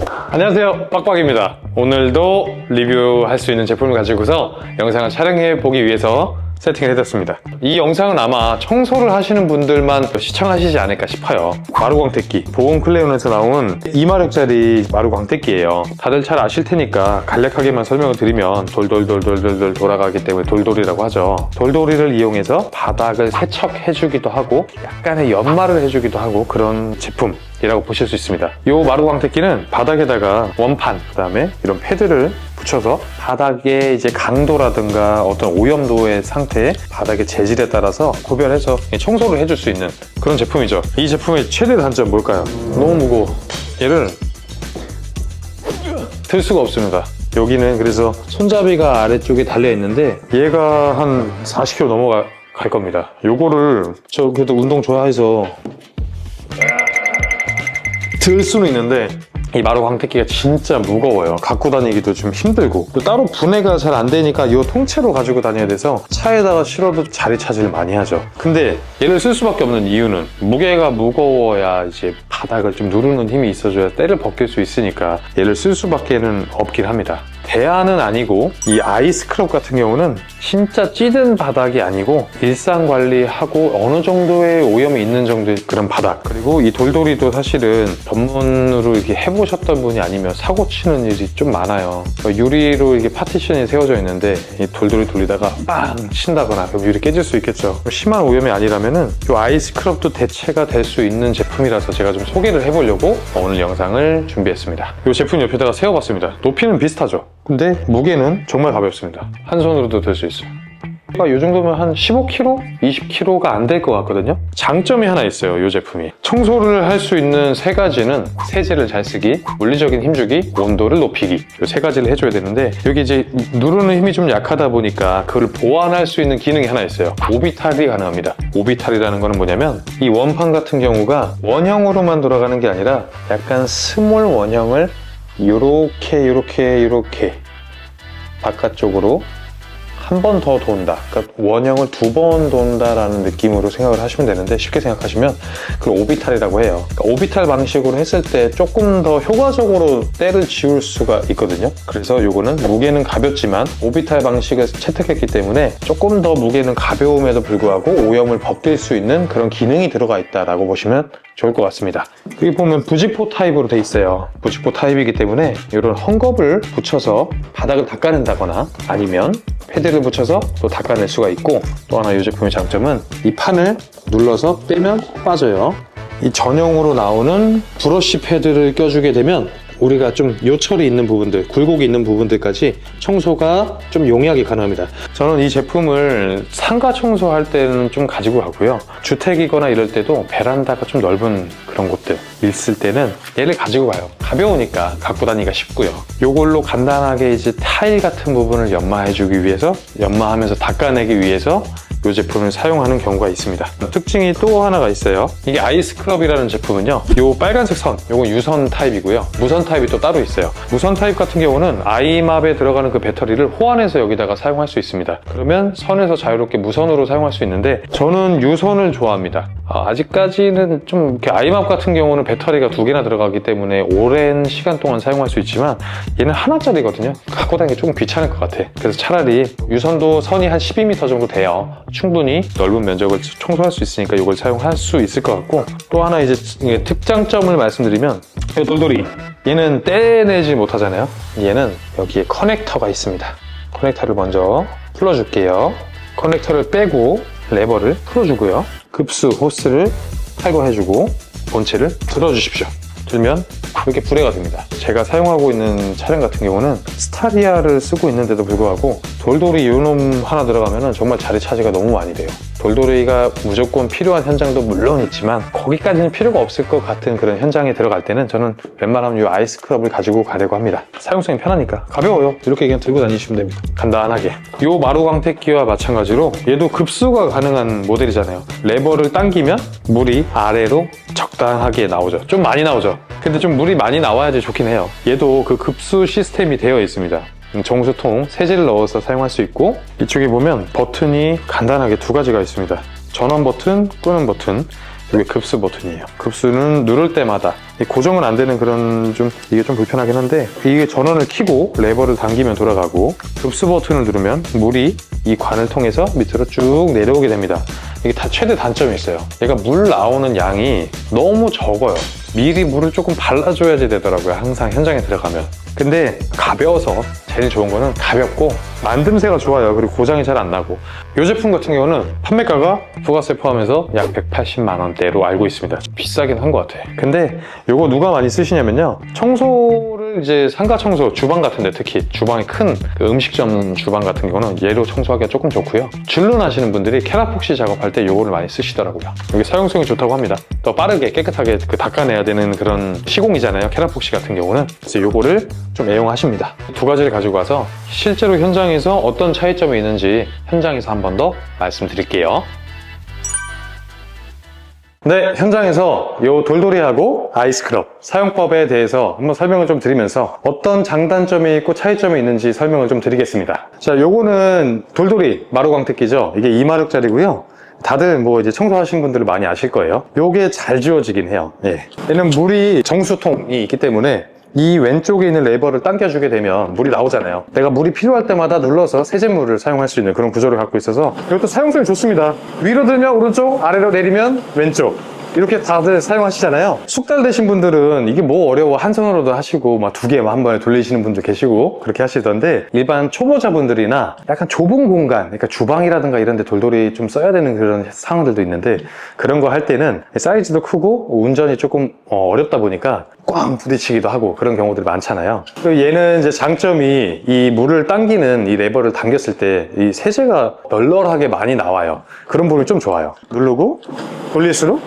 안녕하세요. 빡빡입니다. 오늘도 리뷰할 수 있는 제품을 가지고서 영상을 촬영해 보기 위해서 세팅을 해뒀습니다. 이 영상은 아마 청소를 하시는 분들만 시청하시지 않을까 싶어요. 마루 광택기 보온 클레온에서 나온 2마력짜리 마루 광택기예요. 다들 잘 아실 테니까 간략하게만 설명을 드리면 돌돌돌돌돌돌 돌아가기 때문에 돌돌이라고 하죠. 돌돌이를 이용해서 바닥을 세척해주기도 하고 약간의 연마를 해주기도 하고 그런 제품 이라고 보실 수 있습니다. 이 마루 광택기는 바닥에다가 원판, 그 다음에 이런 패드를 붙여서 바닥의 이제 강도라든가 어떤 오염도의 상태, 바닥의 재질에 따라서 구별해서 청소를 해줄 수 있는 그런 제품이죠. 이 제품의 최대 단점 뭘까요? 너무 무거워. 얘를 들 수가 없습니다. 여기는 그래서 손잡이가 아래쪽에 달려 있는데 얘가 한 40kg 넘어갈 겁니다. 요거를 저 그래도 운동 좋아해서 들 수는 있는데 이 마루 광택기가 진짜 무거워요. 갖고 다니기도 좀 힘들고 또 따로 분해가 잘 안 되니까 이 통째로 가지고 다녀야 돼서 차에다가 실어도 자리 차지를 많이 하죠. 근데 얘를 쓸 수밖에 없는 이유는 무게가 무거워야 이제 바닥을 좀 누르는 힘이 있어줘야 때를 벗길 수 있으니까 얘를 쓸 수밖에는 없긴 합니다. 대안은 아니고 이 아이스크럽 같은 경우는 진짜 찌든 바닥이 아니고 일상 관리하고 어느 정도의 오염이 있는 정도의 그런 바닥. 그리고 이 돌돌이도 사실은 전문으로 이렇게 해보셨던 분이 아니면 사고 치는 일이 좀 많아요. 유리로 이게 파티션이 세워져 있는데 이 돌돌이 돌리다가 빵 친다거나 그럼 유리 깨질 수 있겠죠. 심한 오염이 아니라면은 이 아이스크럽도 대체가 될 수 있는 제품이라서 제가 좀 소개를 해보려고 오늘 영상을 준비했습니다. 이 제품 옆에다가 세워봤습니다. 높이는 비슷하죠 근데 무게는 정말 가볍습니다. 한 손으로도 들 수 있어요. 이 정도면 한 15kg? 20kg가 안 될 것 같거든요. 장점이 하나 있어요, 이 제품이. 청소를 할 수 있는 세 가지는 세제를 잘 쓰기, 물리적인 힘주기, 온도를 높이기. 이 세 가지를 해줘야 되는데 여기 이제 누르는 힘이 좀 약하다 보니까 그걸 보완할 수 있는 기능이 하나 있어요. 오비탈이 가능합니다. 오비탈이라는 거는 뭐냐면 이 원판 같은 경우가 원형으로만 돌아가는 게 아니라 약간 스몰 원형을 요렇게 요렇게 요렇게 바깥쪽으로 한 번 더 돈다. 그러니까 원형을 두 번 돈다라는 느낌으로 생각을 하시면 되는데 쉽게 생각하시면 그걸 오비탈이라고 해요. 그러니까 오비탈 방식으로 했을 때 조금 더 효과적으로 때를 지울 수가 있거든요. 그래서 요거는 무게는 가볍지만 오비탈 방식을 채택했기 때문에 조금 더 무게는 가벼움에도 불구하고 오염을 벗길 수 있는 그런 기능이 들어가 있다라고 보시면 좋을 것 같습니다. 여기 보면 부직포 타입으로 돼 있어요. 부직포 타입이기 때문에 이런 헝겊을 붙여서 바닥을 닦아낸다거나 아니면 패드를 붙여서 또 닦아낼 수가 있고 또 하나 이 제품의 장점은 이 판을 눌러서 빼면 빠져요. 이 전용으로 나오는 브러쉬 패드를 껴주게 되면 우리가 좀 요철이 있는 부분들, 굴곡이 있는 부분들까지 청소가 좀 용이하게 가능합니다. 저는 이 제품을 상가 청소할 때는 좀 가지고 가고요. 주택이거나 이럴 때도 베란다가 좀 넓은 그런 곳들 있을 때는 얘를 가지고 가요. 가벼우니까 갖고 다니기가 쉽고요. 요걸로 간단하게 이제 타일 같은 부분을 연마해주기 위해서 연마하면서 닦아내기 위해서 이 제품을 사용하는 경우가 있습니다. 특징이 또 하나가 있어요. 이게 아이스클럽이라는 제품은요. 이 빨간색 선, 이건 유선 타입이고요. 무선 타입이 또 따로 있어요. 무선 타입 같은 경우는 아이맙에 들어가는 그 배터리를 호환해서 여기다가 사용할 수 있습니다. 그러면 선에서 자유롭게 무선으로 사용할 수 있는데 저는 유선을 좋아합니다. 아, 직까지는 좀 이렇게 아이맙 같은 경우는 배터리가 두 개나 들어가기 때문에 오랜 시간 동안 사용할 수 있지만 얘는 하나짜리거든요. 갖고 다니기 조금 귀찮을 것 같아. 그래서 차라리 유선도 선이 한 12m 정도 돼요. 충분히 넓은 면적을 청소할 수 있으니까 이걸 사용할 수 있을 것 같고 또 하나 이제 특장점을 말씀드리면 이 돌돌이 얘는 떼내지 못하잖아요. 얘는 여기에 커넥터가 있습니다. 커넥터를 먼저 풀어줄게요. 커넥터를 빼고 레버를 풀어주고요. 급수 호스를 탈거해주고 본체를 들어주십시오. 들면 이렇게 불해가 됩니다. 제가 사용하고 있는 차량 같은 경우는 스타리아를 쓰고 있는데도 불구하고 돌돌이 이놈 하나 들어가면 정말 자리 차지가 너무 많이 돼요. 돌돌이가 무조건 필요한 현장도 물론 있지만 거기까지는 필요가 없을 것 같은 그런 현장에 들어갈 때는 저는 웬만하면 이 아이스크럽을 가지고 가려고 합니다. 사용성이 편하니까 가벼워요. 이렇게 그냥 들고 다니시면 됩니다. 간단하게. 이 마루 광택기와 마찬가지로 얘도 급수가 가능한 모델이잖아요. 레버를 당기면 물이 아래로 적당하게 나오죠. 좀 많이 나오죠. 근데 좀 물이 많이 나와야지 좋긴 해요. 얘도 그 급수 시스템이 되어 있습니다. 정수통 세제를 넣어서 사용할 수 있고 이쪽에 보면 버튼이 간단하게 두 가지가 있습니다. 전원 버튼, 끄는 버튼 이게 급수 버튼이에요. 급수는 누를 때마다 이 고정은 안 되는 그런 좀 이게 좀 불편하긴 한데 이게 전원을 켜고 레버를 당기면 돌아가고 급수 버튼을 누르면 물이 이 관을 통해서 밑으로 쭉 내려오게 됩니다. 이게 다 최대 단점이 있어요. 얘가 물 나오는 양이 너무 적어요. 미리 물을 조금 발라줘야지 되더라고요. 항상 현장에 들어가면. 근데 가벼워서 제일 좋은 거는 가볍고 만듦새가 좋아요. 그리고 고장이 잘 안 나고. 이 제품 같은 경우는 판매가가 부가세 포함해서 약 180만 원대로 알고 있습니다. 비싸긴 한 것 같아. 근데 이거 누가 많이 쓰시냐면요. 청소를 이제 상가 청소, 주방 같은데 특히 주방이 큰 그 음식점 주방 같은 경우는 얘로 청소하기가 조금 좋고요. 줄눈 하시는 분들이 캐라폭시 작업할 때 이거를 많이 쓰시더라고요. 이게 사용성이 좋다고 합니다. 더 빠르게 깨끗하게 그 닦아내야 되는 그런 시공이잖아요. 캐라폭시 같은 경우는. 그래서 이거를 좀 애용하십니다. 두 가지를 가지고 와서 실제로 현장에서 어떤 차이점이 있는지 현장에서 한 번 더 말씀드릴게요. 네, 현장에서 이 돌돌이하고 아이스크럽 사용법에 대해서 한번 설명을 좀 드리면서 어떤 장단점이 있고 차이점이 있는지 설명을 좀 드리겠습니다. 자, 요거는 돌돌이 마루광택기죠. 이게 2마력짜리고요. 다들 뭐 이제 청소하신 분들은 많이 아실 거예요. 요게 잘 지워지긴 해요. 예. 얘는 물이 정수통이 있기 때문에 이 왼쪽에 있는 레버를 당겨주게 되면 물이 나오잖아요. 내가 물이 필요할 때마다 눌러서 세제물을 사용할 수 있는 그런 구조를 갖고 있어서 이것도 사용성이 좋습니다. 위로 들면 오른쪽, 아래로 내리면 왼쪽. 이렇게 다들 사용하시잖아요. 숙달 되신 분들은 이게 뭐 어려워 한 손으로도 하시고 막 두 개 한 번에 돌리시는 분도 계시고 그렇게 하시던데 일반 초보자분들이나 약간 좁은 공간, 그러니까 주방이라든가 이런 데 돌돌이 좀 써야 되는 그런 상황들도 있는데 그런 거 할 때는 사이즈도 크고 운전이 조금 어, 어렵다 보니까 꽝 부딪히기도 하고 그런 경우들이 많잖아요. 그리고 얘는 이제 장점이 이 물을 당기는 이 레버를 당겼을 때 이 세제가 널널하게 많이 나와요. 그런 부분이 좀 좋아요. 누르고 돌릴수록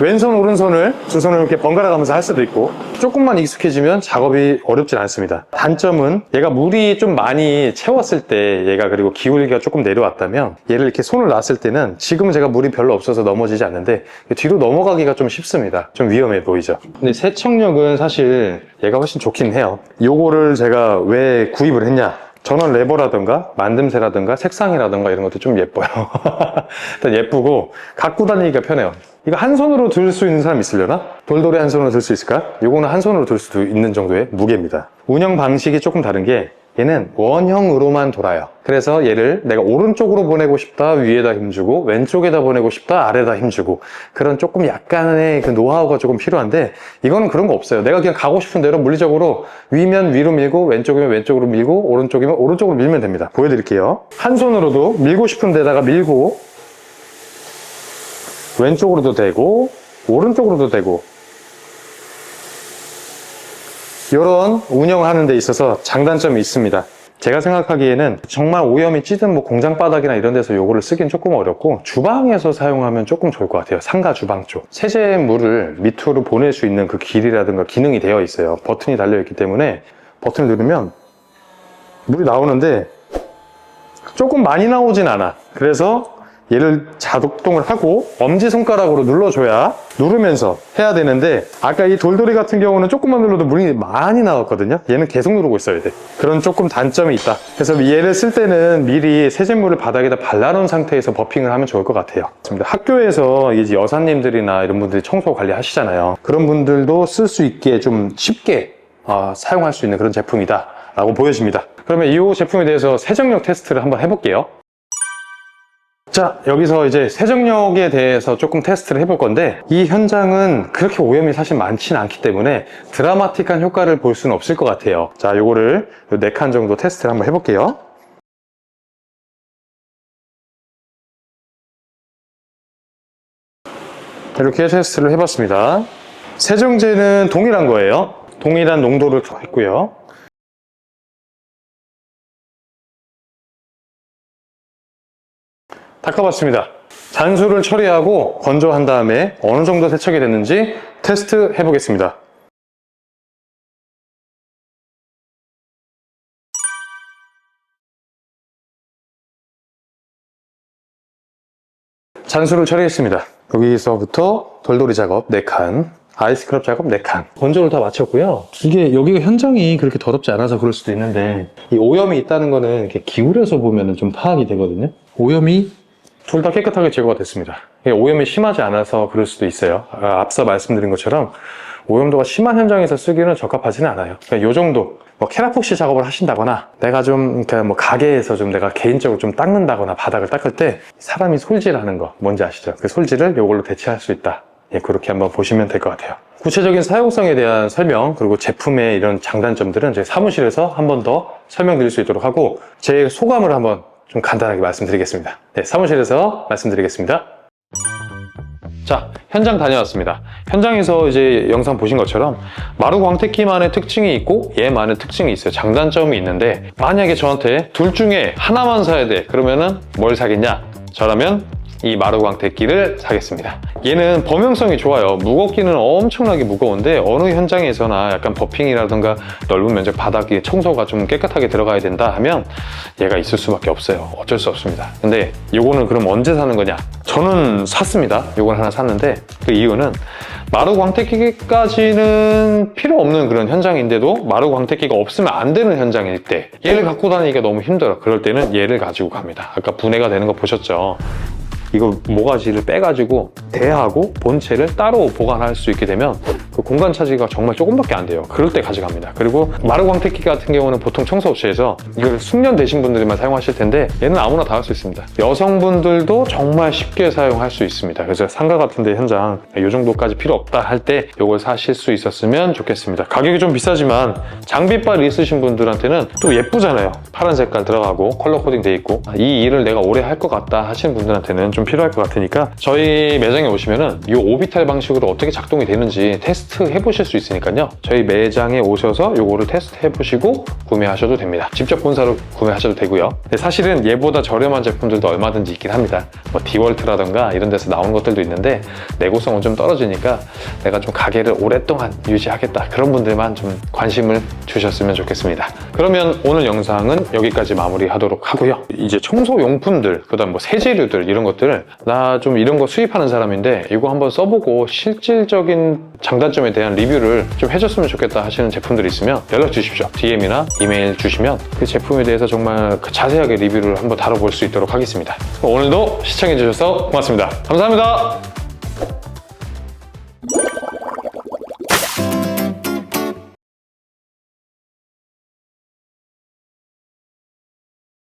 왼손 오른손을 두 손을 이렇게 번갈아 가면서 할 수도 있고 조금만 익숙해지면 작업이 어렵진 않습니다. 단점은 얘가 물이 좀 많이 채웠을 때 얘가 그리고 기울기가 조금 내려왔다면 얘를 이렇게 손을 놨을 때는 지금은 제가 물이 별로 없어서 넘어지지 않는데 뒤로 넘어가기가 좀 쉽습니다. 좀 위험해 보이죠? 근데 세척력은 사실 얘가 훨씬 좋긴 해요. 요거를 제가 왜 구입을 했냐? 전원 레버라든가 만듦새라든가 색상이라든가 이런 것도 좀 예뻐요. 일단 예쁘고 갖고 다니기가 편해요. 이거 한 손으로 들 수 있는 사람 있으려나? 돌돌이 한 손으로 들 수 있을까? 이거는 한 손으로 들 수도 있는 정도의 무게입니다. 운영 방식이 조금 다른 게 얘는 원형으로만 돌아요. 그래서 얘를 내가 오른쪽으로 보내고 싶다, 위에다 힘주고, 왼쪽에다 보내고 싶다, 아래다 힘주고, 그런 조금 약간의 그 노하우가 조금 필요한데, 이거는 그런 거 없어요. 내가 그냥 가고 싶은 대로 물리적으로 위면 위로 밀고, 왼쪽이면 왼쪽으로 밀고, 오른쪽이면 오른쪽으로 밀면 됩니다. 보여드릴게요. 한 손으로도 밀고 싶은 데다가 밀고, 왼쪽으로도 되고, 오른쪽으로도 되고, 이런 운영을 하는 데 있어서 장단점이 있습니다. 제가 생각하기에는 정말 오염이 찌든 뭐 공장 바닥이나 이런 데서 요거를 쓰긴 조금 어렵고 주방에서 사용하면 조금 좋을 것 같아요. 상가 주방 쪽. 세제 물을 밑으로 보낼 수 있는 그 길이라든가 기능이 되어 있어요. 버튼이 달려 있기 때문에 버튼을 누르면 물이 나오는데 조금 많이 나오진 않아. 그래서 얘를 자동을 하고 엄지손가락으로 눌러줘야 누르면서 해야 되는데 아까 이 돌돌이 같은 경우는 조금만 눌러도 물이 많이 나왔거든요. 얘는 계속 누르고 있어야 돼. 그런 조금 단점이 있다. 그래서 얘를 쓸 때는 미리 세제물을 바닥에다 발라놓은 상태에서 버핑을 하면 좋을 것 같아요. 학교에서 이제 여사님들이나 이런 분들이 청소 관리 하시잖아요. 그런 분들도 쓸 수 있게 좀 쉽게 어, 사용할 수 있는 그런 제품이다 라고 보여집니다. 그러면 이 제품에 대해서 세정력 테스트를 한번 해볼게요 자, 여기서 이제 세정력에 대해서 조금 테스트를 해볼 건데, 이 현장은 그렇게 오염이 사실 많지는 않기 때문에 드라마틱한 효과를 볼 수는 없을 것 같아요. 자, 요거를 4칸 정도 테스트를 한번 해볼게요. 이렇게 테스트를 해봤습니다. 세정제는 동일한 거예요. 동일한 농도를 했고요. 닦아봤습니다. 잔수를 처리하고 건조한 다음에 어느 정도 세척이 됐는지 테스트 해보겠습니다. 잔수를 처리했습니다. 여기서부터 돌돌이 작업 4칸, 아이스크럽 작업 4칸. 건조를 다 마쳤고요. 이게 여기가 현장이 그렇게 더럽지 않아서 그럴 수도 있는데 이 오염이 있다는 거는 이렇게 기울여서 보면 좀 파악이 되거든요. 오염이 둘 다 깨끗하게 제거가 됐습니다. 오염이 심하지 않아서 그럴 수도 있어요. 아, 앞서 말씀드린 것처럼 오염도가 심한 현장에서 쓰기는 적합하지는 않아요. 그러니까 이 정도 뭐 캐라폭시 작업을 하신다거나 내가 좀 그러니까 뭐 가게에서 좀 내가 개인적으로 좀 닦는다거나 바닥을 닦을 때 사람이 솔질하는 거 뭔지 아시죠? 그 솔질을 이걸로 대체할 수 있다. 예, 그렇게 한번 보시면 될 것 같아요. 구체적인 사용성에 대한 설명 그리고 제품의 이런 장단점들은 제 사무실에서 한 번 더 설명드릴 수 있도록 하고 제 소감을 한번 좀 간단하게 말씀드리겠습니다. 네, 사무실에서 말씀드리겠습니다. 자, 현장 다녀왔습니다. 현장에서 이제 영상 보신 것처럼 마루 광택기만의 특징이 있고 얘만의 특징이 있어요. 장단점이 있는데 만약에 저한테 둘 중에 하나만 사야 돼. 그러면은 뭘 사겠냐? 저라면 이 마루 광택기를 사겠습니다. 얘는 범용성이 좋아요. 무겁기는 엄청나게 무거운데 어느 현장에서나 약간 버핑이라든가 넓은 면적 바닥에 청소가 좀 깨끗하게 들어가야 된다 하면 얘가 있을 수밖에 없어요. 어쩔 수 없습니다. 근데 요거는 그럼 언제 사는 거냐? 저는 샀습니다. 요걸 하나 샀는데 그 이유는 마루 광택기까지는 필요 없는 그런 현장인데도 마루 광택기가 없으면 안 되는 현장일 때 얘를 갖고 다니기가 너무 힘들어. 그럴 때는 얘를 가지고 갑니다. 아까 분해가 되는 거 보셨죠? 이거 모가지를 빼가지고 대하고 본체를 따로 보관할 수 있게 되면 그 공간 차지가 정말 조금밖에 안 돼요. 그럴 때 가져갑니다. 그리고 마루 광택기 같은 경우는 보통 청소업체에서 이걸 숙련 되신 분들만 사용하실 텐데 얘는 아무나 다 할 수 있습니다. 여성분들도 정말 쉽게 사용할 수 있습니다. 그래서 상가 같은데 현장 이 정도까지 필요 없다 할 때 이걸 사실 수 있었으면 좋겠습니다. 가격이 좀 비싸지만 장비빨 있으신 분들한테는 또 예쁘잖아요. 파란 색깔 들어가고 컬러 코딩 돼 있고 이 일을 내가 오래 할 것 같다 하시는 분들한테는 좀 필요할 것 같으니까 저희 매장에 오시면은 이 오비탈 방식으로 어떻게 작동이 되는지 테스트 해보실 수 있으니까요. 저희 매장에 오셔서 이거를 테스트 해보시고 구매하셔도 됩니다. 직접 본사로 구매하셔도 되고요. 사실은 얘보다 저렴한 제품들도 얼마든지 있긴 합니다. 뭐 디월트라던가 이런 데서 나오는 것들도 있는데 내구성은 좀 떨어지니까 내가 좀 가게를 오랫동안 유지하겠다 그런 분들만 좀 관심을 주셨으면 좋겠습니다. 그러면 오늘 영상은 여기까지 마무리하도록 하고요. 이제 청소 용품들, 그다음 뭐 세제류들 이런 것들 나좀 이런 거 수입하는 사람인데 이거 한번 써보고 실질적인 장단점 에 대한 리뷰를 좀 해줬으면 좋겠다 하시는 제품들이 있으면 연락 주십시오. DM이나 이메일 주시면 그 제품에 대해서 정말 그 자세하게 리뷰를 한번 다뤄볼 수 있도록 하겠습니다. 오늘도 시청해주셔서 고맙습니다. 감사합니다.